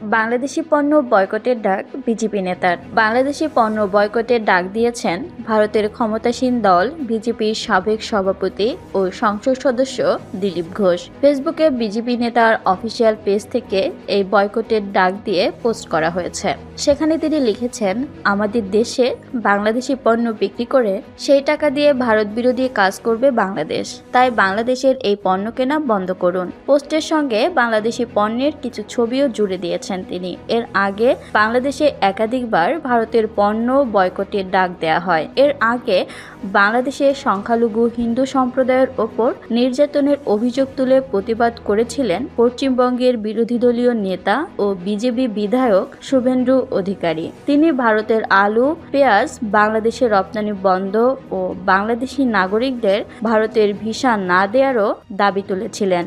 বাংলাদেশি পণ্য বয়কটের ডাক বিজেপি নেতার। বাংলাদেশি পণ্য বয়কটের ডাক দিয়েছেন ভারতের ক্ষমতাসীন দল, বিজেপির সাবেক সভাপতি ও সংসদ সদস্য দিলীপ ঘোষ। ফেসবুকে বিজেপি নেতার অফিসিয়াল পেজ থেকে এই বয়কটের ডাক দিয়ে পোস্ট করা হয়েছে। সেখানে তিনি লিখেছেন, আমাদের দেশে বাংলাদেশি পণ্য বিক্রি করে সেই টাকা দিয়ে ভারত বিরোধী কাজ করবে বাংলাদেশ। তাই বাংলাদেশের এই পণ্য কেনা বন্ধ করুন। পোস্টের সঙ্গে বাংলাদেশি পণ্যের কিছু ছবিও জুড়ে দিয়েছেন তিনি। এর আগে বাংলাদেশে একাধিকবার ভারতের পণ্য বয়কটের ডাক দেয়া হয়। এর আগে বাংলাদেশে সংখ্যালঘু হিন্দু সম্প্রদায়ের ওপর নির্যাতনের অভিযোগ তুলে প্রতিবাদ করেছিলেন পশ্চিমবঙ্গের বিরোধী দলীয় নেতা ও বিজেপি বিধায়ক শুভেন্দু অধিকারী। তিনি ভারতের আলু, পেঁয়াজ, বাংলাদেশে রপ্তানি বন্ধ ও বাংলাদেশি নাগরিকদের ভারতের ভিসা না দেওয়ারও দাবি তুলেছিলেন।